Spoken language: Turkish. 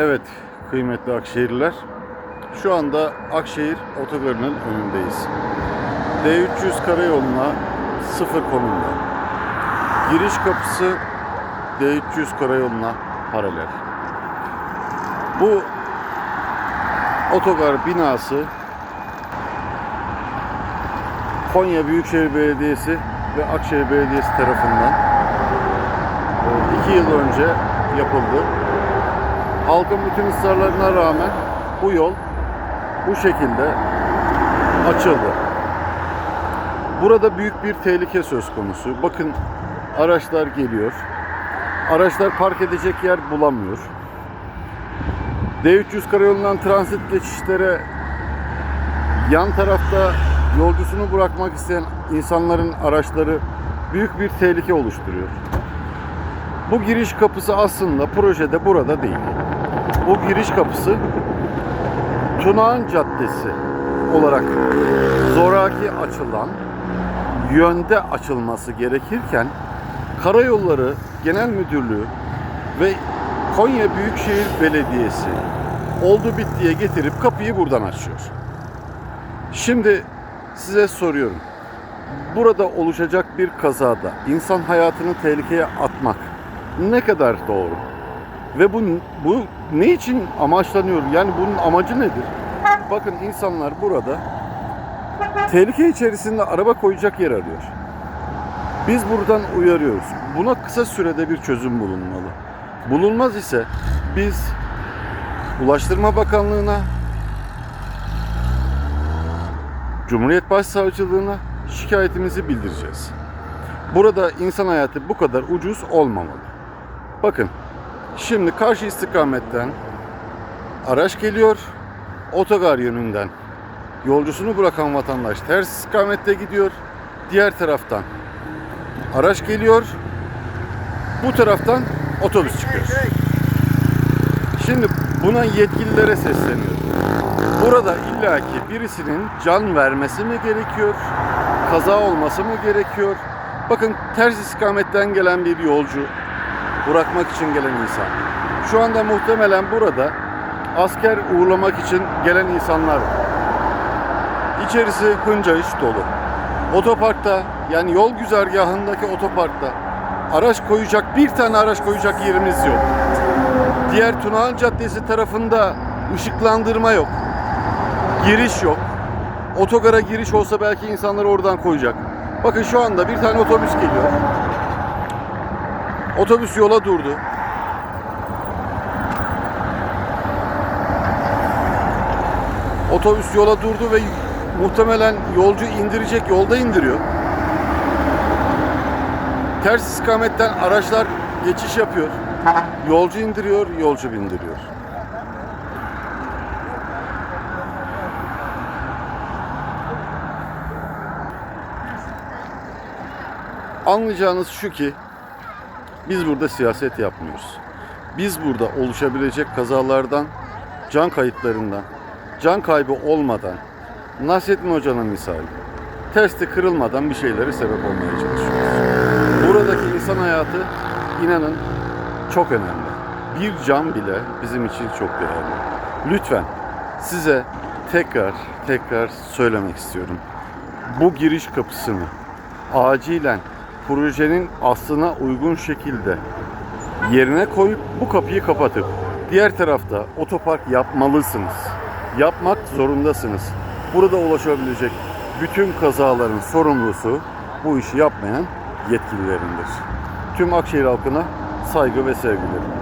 Evet kıymetli Akşehirliler. Şu anda Akşehir otogarının önündeyiz. D300 karayoluna sıfır konumda. Giriş kapısı D300 karayoluna paralel. Bu otogar binası Konya Büyükşehir Belediyesi ve Akşehir Belediyesi tarafından e, iki yıl önce yapıldı. Halkın bütün ısrarlarına rağmen bu yol bu şekilde açıldı. Burada büyük bir tehlike söz konusu. Bakın araçlar geliyor. Araçlar park edecek yer bulamıyor. D300 karayolundan transit geçişlere yan tarafta yolcusunu bırakmak isteyen insanların araçları büyük bir tehlike oluşturuyor. Bu giriş kapısı aslında projede burada değil. Bu giriş kapısı Tunağan Caddesi olarak zoraki açılan yönde açılması gerekirken Karayolları Genel Müdürlüğü ve Konya Büyükşehir Belediyesi oldu bittiye getirip kapıyı buradan açıyor. Şimdi size soruyorum. Burada oluşacak bir kazada insan hayatını tehlikeye atmak ne kadar doğru? Ve bu bu ne için amaçlanıyor? Yani bunun amacı nedir? Bakın insanlar burada tehlike içerisinde araba koyacak yer arıyor. Biz buradan uyarıyoruz. Buna kısa sürede bir çözüm bulunmalı. Bulunmaz ise biz Ulaştırma Bakanlığı'na Cumhuriyet Başsavcılığına şikayetimizi bildireceğiz. Burada insan hayatı bu kadar ucuz olmamalı. Bakın şimdi karşı istikametten araç geliyor. Otogar yönünden yolcusunu bırakan vatandaş ters istikamette gidiyor. Diğer taraftan araç geliyor. Bu taraftan otobüs çıkıyor. Şimdi buna yetkililere sesleniyorum. Burada illaki birisinin can vermesi mi gerekiyor? Kaza olması mı gerekiyor? Bakın ters istikametten gelen bir yolcu bırakmak için gelen insan. Şu anda muhtemelen burada asker uğurlamak için gelen insanlar var. İçerisi hınca iş dolu. Otoparkta yani yol güzergahındaki otoparkta araç koyacak bir tane araç koyacak yerimiz yok. Diğer Tunağan Caddesi tarafında ışıklandırma yok. Giriş yok. Otogara giriş olsa belki insanları oradan koyacak. Bakın şu anda bir tane otobüs geliyor. Otobüs yola durdu. Otobüs yola durdu ve muhtemelen yolcu indirecek yolda indiriyor. Ters istikametten araçlar geçiş yapıyor. Yolcu indiriyor, yolcu bindiriyor. Anlayacağınız şu ki biz burada siyaset yapmıyoruz. Biz burada oluşabilecek kazalardan, can kayıplarından, can kaybı olmadan, Nasrettin Hoca'nın misali, testi kırılmadan bir şeylere sebep olmaya çalışıyoruz. Buradaki insan hayatı inanın çok önemli. Bir can bile bizim için çok değerli. Lütfen size tekrar tekrar söylemek istiyorum. Bu giriş kapısını acilen projenin aslına uygun şekilde yerine koyup bu kapıyı kapatıp diğer tarafta otopark yapmalısınız. Yapmak zorundasınız. Burada ulaşabilecek bütün kazaların sorumlusu bu işi yapmayan yetkililerindir. Tüm Akşehir halkına saygı ve sevgilerim.